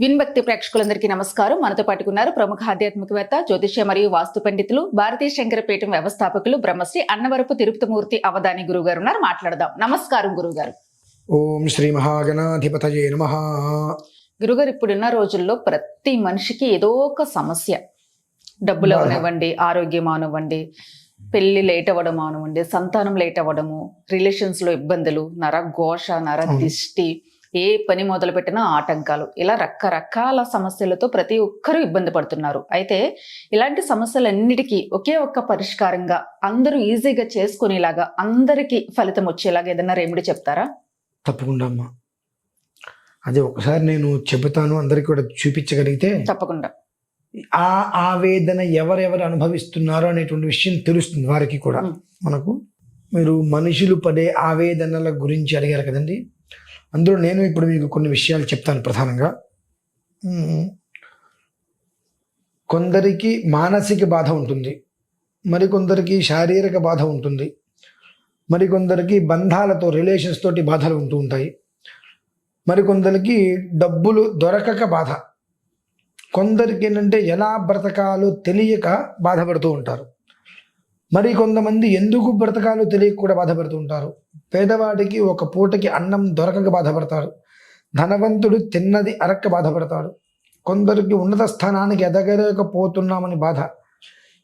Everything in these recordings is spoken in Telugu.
విన్భక్తి ప్రేక్షకులందరికీ నమస్కారం. మనతో పాటుకున్నారు ప్రముఖ ఆధ్యాత్మికవేత్త జ్యోతిష్య మరియు వాస్తు పండితులు భారతీయ శంకరపీఠం వ్యవస్థాపకులు బ్రహ్మశ్రీ అన్నవరపు తిరుపతిమూర్తి అవధాని గురువు గారు ఉన్నారు. మాట్లాడదాం. నమస్కారం గురుగారు ఓం శ్రీ మహాగణాధిపతయే నమ. గురుగారు ఇప్పుడున్న రోజుల్లో ప్రతి మనిషికి ఏదో ఒక సమస్య. డబ్బులు. అవనివ్వండి ఆరోగ్యం అవనివ్వండి పెళ్ళి లేట్ అవ్వడం అవనివ్వండి సంతానం లేట్ అవ్వడము రిలేషన్స్లో ఇబ్బందులు నర ఘోష నర. దిష్టి ఏ పని మొదలు పెట్టినా ఆటంకాలు. ఇలా రకరకాల సమస్యలతో ప్రతి ఒక్కరూ ఇబ్బంది పడుతున్నారు. అయితే ఇలాంటి సమస్యలన్నిటికీ ఒకే ఒక్క పరిష్కారంగా అందరూ ఈజీగా చేసుకునేలాగా అందరికీ ఫలితం వచ్చేలాగా ఏదైనా రెమెడీ చెప్తారా? తప్పకుండా అమ్మా. అదే ఒకసారి నేను చెబుతాను అందరికీ కూడా చూపించగలిగితే. తప్పకుండా. ఆ ఆవేదన ఎవరెవరు అనుభవిస్తున్నారో అనేటువంటి విషయం తెలుస్తుంది వారికి కూడా. మనకు మీరు మనుషులు పడే ఆవేదనల గురించి అడిగారు కదండి? అందులో నేను ఇప్పుడు మీకు కొన్ని విషయాలు చెప్తాను ప్రధానంగా. కొందరికి మానసిక బాధ ఉంటుంది. మరికొందరికి శారీరక బాధ ఉంటుంది. మరికొందరికి బంధాలతో రిలేషన్స్ తోటి బాధలు ఉంటూ ఉంటాయి. మరికొందరికి డబ్బులు దొరకక బాధ. కొందరికి ఏంటంటే ఎలా బ్రతకాలో తెలియక బాధపడుతూ ఉంటారు. మరి కొంతమంది ఎందుకు బ్రతకాలో తెలియక కూడా బాధపడుతూ ఉంటారు పేదవాడికి ఒక పూటకి అన్నం దొరకక బాధపడతాడు ధనవంతుడు తిన్నది అరక్క బాధపడతాడు. కొందరికి ఉన్నత స్థానానికి ఎదగలేకపోతున్నామని బాధ.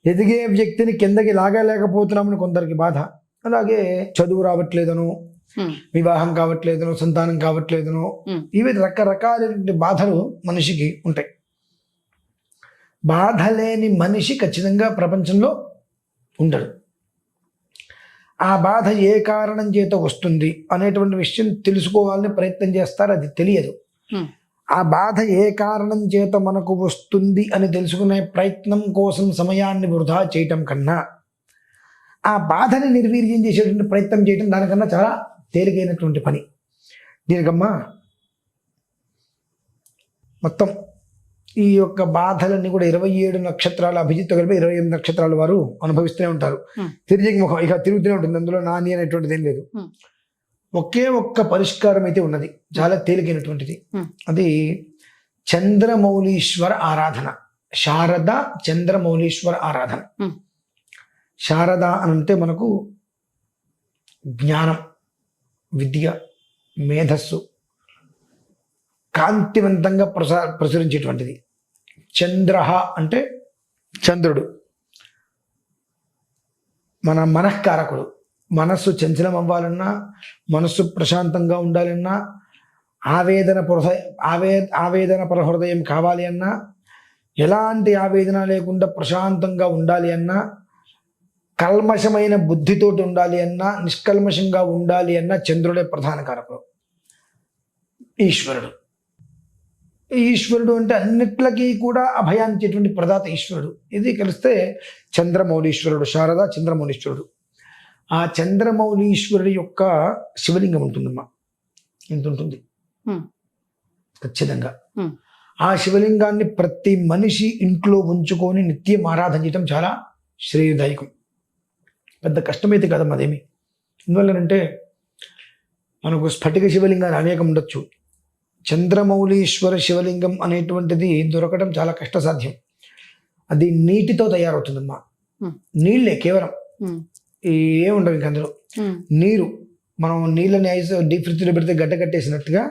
ఎదిగే వ్యక్తిని కిందకి లాగలేకపోతున్నామని కొందరికి బాధ. అలాగే చదువు రావట్లేదనో వివాహం కావట్లేదనో సంతానం కావట్లేదనో. ఇవి రకరకాలైన బాధలు మనిషికి ఉంటాయి. బాధ లేని మనిషి ఖచ్చితంగా ప్రపంచంలో ఉండడు ఆ బాధ ఏ కారణం చేత వస్తుంది అనేటువంటి విషయం తెలుసుకోవాలని ప్రయత్నం చేస్తారు అది తెలియదు. ఆ బాధ ఏ కారణం చేత మనకు వస్తుంది అని తెలుసుకునే ప్రయత్నం కోసం సమయాన్ని వృధా చేయటం కన్నా ఆ బాధని నిర్వీర్యం చేసేటువంటి ప్రయత్నం చేయటం దానికన్నా చాలా తేలికైనటువంటి పని. దీనికమ్మా మొత్తం ఈ యొక్క బాధలన్నీ కూడా ఇరవై ఏడు నక్షత్రాల అభిజిత్ కలిపి ఇరవై ఎనిమిది నక్షత్రాల వారు అనుభవిస్తూనే ఉంటారు. తిరిగి ముఖం ఇక తిరుగుతూనే ఉంటుంది అందులో నాని అనేటువంటిది ఏం లేదు. ఒకే ఒక్క పరిష్కారం అయితే ఉన్నది చాలా తేలికైనటువంటిది. అది చంద్రమౌళీశ్వర ఆరాధన శారద చంద్రమౌళీశ్వర ఆరాధన. శారద అని అంటే మనకు జ్ఞానం విద్య మేధస్సు కాంతివంతంగా ప్రసా ప్రచురించేటువంటిది చంద్ర అంటే చంద్రుడు. మన మనఃకారకుడు. మనస్సు చంచలం అవ్వాలన్నా మనస్సు ప్రశాంతంగా ఉండాలన్నా ఆవేదన ప్రహ ఆవే ఆవేదన పరహృదయం కావాలి అన్నా ఎలాంటి ఆవేదన లేకుండా ప్రశాంతంగా ఉండాలి అన్నా కల్మషమైన బుద్ధితోటి ఉండాలి అన్నా నిష్కల్మషంగా ఉండాలి అన్నా చంద్రుడే ప్రధాన కారకుడు. ఈశ్వరుడు. ఈశ్వరుడు అంటే అన్నిట్లకి కూడా అభయాన్నిచ్చేటువంటి ప్రదాత ఈశ్వరుడు. ఇది కలిస్తే చంద్రమౌళీశ్వరుడు శారద చంద్రమౌళీశ్వరుడు. ఆ చంద్రమౌళీశ్వరుడి యొక్క శివలింగం ఉంటుందమ్మా. ఇంత ఉంటుంది. ఖచ్చితంగా. ఆ శివలింగాన్ని ప్రతి మనిషి ఇంట్లో ఉంచుకొని నిత్యం ఆరాధన చేయటం చాలా శ్రేయదాయకం. పెద్ద కష్టమైతే కదమ్మా అదేమి. ఎందువల్లనంటే మనకు స్ఫటిక శివలింగాలు అనేకం ఉండొచ్చు. చంద్రమౌళీశ్వర శివలింగం అనేటువంటిది దొరకడం చాలా కష్టసాధ్యం. అది నీటితో తయారవుతుందమ్మా. నీళ్ళే కేవలం. ఏముండవు ఇంక అందులో. నీరు మనం నీళ్ళని ఐస్ డీప్ ఫ్రిడ్జ్లో పెడితే గడ్డ కట్టేసినట్టుగా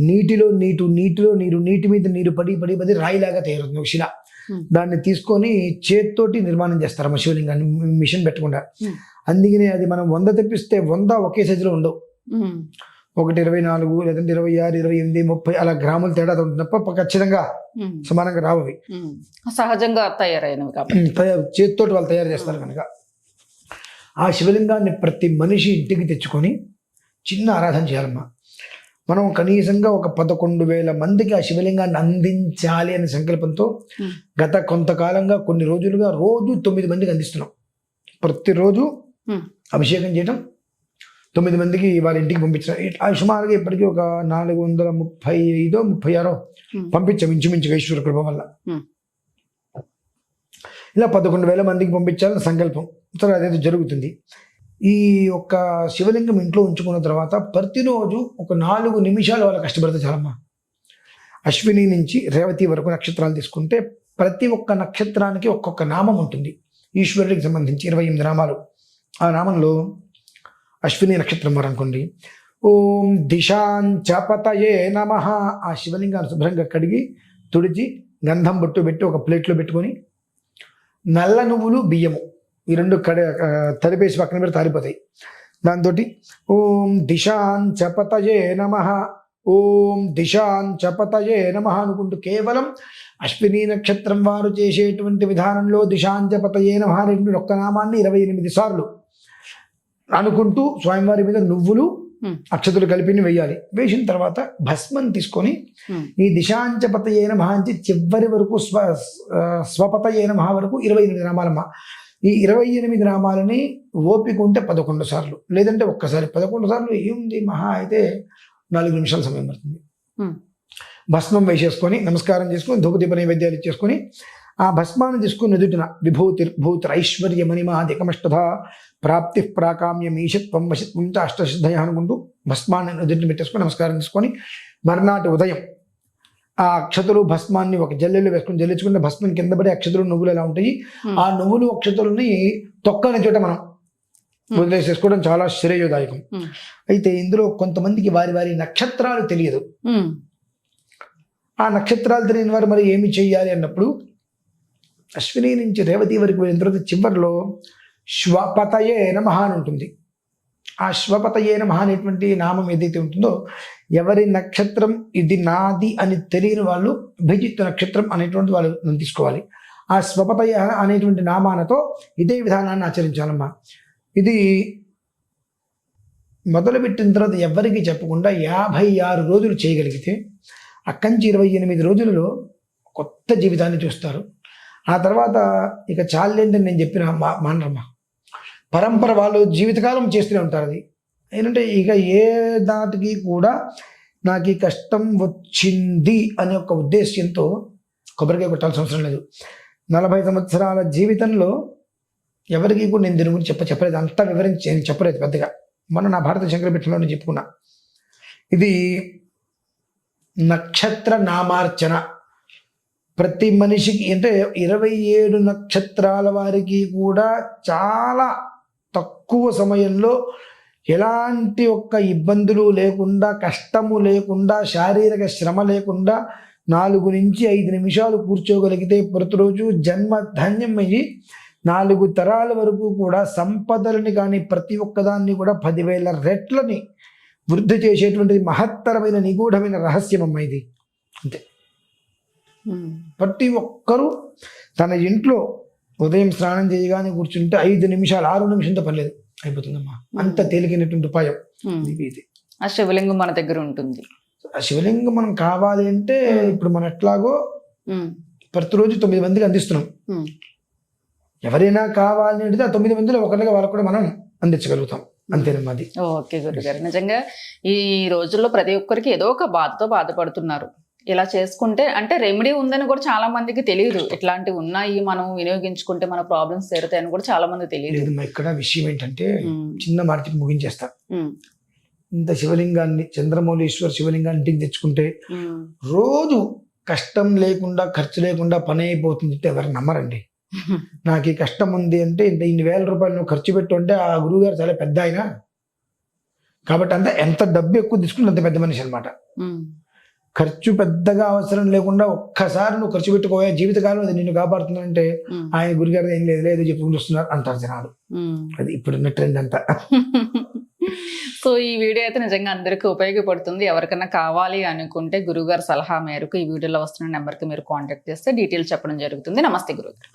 నీటిలో నీటు నీటిలో నీరు నీటి మీద నీరు పడి పడి పడి రాయిలాగా తయారవుతుంది ఒక శిల. దాన్ని తీసుకొని చేత్తోటి నిర్మాణం చేస్తారు అమ్మ శివలింగాన్ని మిషన్ పెట్టకుండా. అందుకనే అది మనం వంద తెప్పిస్తే వంద ఒకే సైజులో ఉండవు. ఒకటి ఇరవై నాలుగు లేదంటే ఇరవై ఆరు ఇరవై ఎనిమిది ముప్పై అలా గ్రాములు తేడా ఉంటుంది తప్ప ఖచ్చితంగా సమానంగా రావు. సహజంగా తయారైనవి తయారు చేతితోటి వాళ్ళు తయారు చేస్తారు కనుక. ఆ శివలింగాన్ని ప్రతి మనిషి ఇంటికి తెచ్చుకొని చిన్న ఆరాధన చేయాలమ్మా. మనం కనీసంగా ఒక పదకొండు వేల మందికి ఆ శివలింగాన్ని అందించాలి అనే సంకల్పంతో. గత కొంతకాలంగా కొన్ని రోజులుగా రోజు తొమ్మిది మందికి అందిస్తున్నాం. ప్రతిరోజు. అభిషేకం చేయడం తొమ్మిది మందికి వాళ్ళ ఇంటికి ఇట్లా సుమారుగా ఇప్పటికీ ఒక నాలుగు వందల ముప్పై ఐదో ముప్పై ఆరో. పంపించాం ఇంచుమించుగా ఈశ్వర కృప వల్ల. ఇలా పదకొండు వేల మందికి పంపించాలని సంకల్పం. సరే అదేదో జరుగుతుంది. ఈ యొక్క శివలింగం ఇంట్లో ఉంచుకున్న తర్వాత ప్రతిరోజు ఒక నాలుగు నిమిషాలు వాళ్ళు కష్టపడితే చాలమ్మా. అశ్విని నుంచి రేవతి వరకు నక్షత్రాలు తీసుకుంటే ప్రతి ఒక్క నక్షత్రానికి ఒక్కొక్క నామం ఉంటుంది. ఈశ్వరుడికి సంబంధించి ఇరవై ఎనిమిది నామాలు. ఆ నామంలో అశ్విని నక్షత్రం వారు అనుకోండి. ఓం దిశాంచపతయే నమ. ఆ శివలింగాన్ని శుభ్రంగా కడిగి తుడిచి గంధం బొట్టు పెట్టి ఒక ప్లేట్లో పెట్టుకొని నల్ల నువ్వులు బియ్యము ఈ రెండు కడ తరిపేసి పక్కన పెడితే తారిపోతాయి దాంతో ఓం దిశాంచపతయే నమ. ఓం దిశాంచపతయే నమ అనుకుంటూ కేవలం అశ్విని నక్షత్రం వారు చేసేటువంటి విధానంలో దిశాంచపతయే నమ అనేటువంటి ఒక్క నామాన్ని ఇరవై ఎనిమిది సార్లు అనుకుంటూ స్వామివారి మీద నువ్వులు. అక్షతులు కలిపి వేయాలి వేసిన తర్వాత భస్మం తీసుకొని. ఈ దిశాంచపతయే నమ నుంచి చివరి వరకు స్వ ఆ, స్వపతయే నమ వరకు ఇరవై ఎనిమిది నామాలమ్మ ఈ ఇరవై ఎనిమిది నామాలని ఓపిక ఉంటే పదకొండు సార్లు లేదంటే ఒక్కసారి పదకొండు సార్లు ఏముంది మహా అయితే నాలుగు నిమిషాల సమయం పడుతుంది. భస్మం వేసేసుకొని నమస్కారం చేసుకొని ధూపదీప నైవేద్యాలు ఇచ్చేసుకొని ఆ భస్మాన్ని తీసుకుని ఎదుటిన విభూతి భూతి ఐశ్వర్య మణిమాధికమష్టధ ప్రాప్తి ప్రాకామ్యం ఈశత్వం వశత్వం చ అష్టసిద్ధయ అనుకుంటూ భస్మాన్ని ఎదుటిని పెట్టేసుకొని నమస్కారం చేసుకొని మర్నాటి ఉదయం ఆ అక్షతలు భస్మాన్ని ఒక జల్లెలు వేసుకొని జల్లించుకుంటే భస్మం కింద పడి అక్షతలు నువ్వులు ఎలా ఉంటాయి. ఆ నువ్వులు అక్షతలని తొక్కని చోట మనం. వదిలేసేసుకోవడం చాలా శ్రేయోదాయకం. అయితే ఇందులో కొంతమందికి వారి వారి నక్షత్రాలు తెలియదు ఆ నక్షత్రాలు తెలియని వారు మరి ఏమి చేయాలి అన్నప్పుడు అశ్విని నుంచి రేవతి వరకు వెళ్ళిన తర్వాత చివరిలో శ్వపతయే నమ అని ఉంటుంది. ఆ శ్వపతయే నమ అనేటువంటి నామం ఏదైతే ఉంటుందో ఎవరి నక్షత్రం ఇది నాది అని తెలియని వాళ్ళు అభిజిత్ నక్షత్రం అనేటువంటి వాళ్ళు తీసుకోవాలి. ఆ స్వపతయ అనేటువంటి నామానతో ఇదే విధానాన్ని ఆచరించాలమ్మా. ఇది మొదలుపెట్టిన తర్వాత ఎవరికి చెప్పకుండా యాభై ఆరు రోజులు చేయగలిగితే అక్కంచి నుంచి ఇరవై ఎనిమిది రోజులలో కొత్త జీవితాన్ని చూస్తారు. ఆ తర్వాత ఇక చాలేంటని నేను చెప్పిన మా మానరమ్మ. పరంపర వాళ్ళు జీవితకాలం చేస్తూనే ఉంటారు అది. ఏంటంటే ఇక ఏ దాటికి కూడా నాకు ఈ కష్టం వచ్చింది అనే ఒక ఉద్దేశ్యంతో కొబ్బరికాయ కొట్టాల్సిన అవసరం లేదు. నలభై సంవత్సరాల జీవితంలో ఎవరికి కూడా నేను దీని గురించి చెప్ప చెప్పలేదు. అంతా వివరించి నేను చెప్పలేదు పెద్దగా. మొన్న నా భారత శంకరపీఠంలో నేను చెప్పుకున్నా. ఇది నక్షత్ర నామార్చన. ప్రతి మనిషికి అంటే ఇరవై ఏడు నక్షత్రాల వారికి కూడా చాలా తక్కువ సమయంలో ఎలాంటి ఒక్క ఇబ్బందులు లేకుండా కష్టము లేకుండా శారీరక శ్రమ లేకుండా నాలుగు నుంచి ఐదు నిమిషాలు కూర్చోగలిగితే ప్రతిరోజు జన్మ ధన్యమయ్యి నాలుగు తరాల వరకు కూడా సంపదలని కానీ ప్రతి ఒక్కదాన్ని కూడా పదివేల రెట్లని వృద్ధి చేసేటువంటి మహత్తరమైన నిగూఢమైన రహస్యం అమ్మ ఇది. అంతే. ప్రతి ఒక్కరూ తన ఇంట్లో ఉదయం స్నానం చేయగానే కూర్చుంటే ఐదు నిమిషాలు ఆరు నిమిషంతో పర్లేదు. అయిపోతుందమ్మా. అంత తేలికైనటువంటి ఉపాయం. ఇది ఆ శివలింగం మన దగ్గర ఉంటుంది. ఆ శివలింగం మనం కావాలి అంటే ఇప్పుడు మనం ఎట్లాగో ప్రతిరోజు తొమ్మిది మందికి అందిస్తున్నాం. ఎవరైనా కావాలి అంటే ఆ తొమ్మిది మందిలో ఒకరిగా వాళ్ళకు కూడా మనం అందించగలుగుతాం. అంతేనమ్మా అది ఓకే గురుగారు. నిజంగా ఈ రోజుల్లో ప్రతి ఒక్కరికి ఏదో ఒక బాధతో బాధపడుతున్నారు. ఇలా చేసుకుంటే అంటే రెమెడీ ఉందని కూడా చాలా మందికి తెలియదు ఇట్లాంటివి ఉన్నాయి మనం వినియోగించుకుంటే మన ప్రాబ్లమ్స్ తీరుతాయని కూడా చాలా మంది తెలియదు ఇక్కడ విషయం ఏంటంటే చిన్న మార్కెట్ ముగించేస్తా. ఇంత శివలింగాన్ని చంద్రమౌళీశ్వర శివలింగాన్ని ఇంటికి తెచ్చుకుంటే. రోజు కష్టం లేకుండా ఖర్చు లేకుండా పని అయిపోతుంది అంటే ఎవరు నమ్మరండి. నాకు ఈ కష్టం ఉంది అంటే ఇంత ఇన్ని వేల రూపాయలు నువ్వు ఖర్చు పెట్టు అంటే ఆ గురువుగారు చాలా పెద్ద ఆయన. కాబట్టి అంత ఎంత డబ్బు ఎక్కువ తీసుకుంటే అంత పెద్ద మనిషి అనమాట ఖర్చు పెద్దగా అవసరం లేకుండా ఒక్కసారి నువ్వు ఖర్చు పెట్టుకోవా జీవితకాలం అది నిన్ను కాపాడుతుందంటే ఆయన గురుగారు ఏం లేదు లేదు చెప్పుకుంటూ వస్తున్నారు అంటారు జనాలు. అది ఇప్పుడున్న ట్రెండ్ అంతా. సో ఈ వీడియో అయితే నిజంగా అందరికీ ఉపయోగపడుతుంది. ఎవరికైనా కావాలి అనుకుంటే గురుగారు సలహా మేరకు ఈ వీడియోలో వస్తున్న నెంబర్కి మీరు కాంటాక్ట్ చేస్తే డీటెయిల్స్ చెప్పడం జరుగుతుంది. నమస్తే గురుగారు.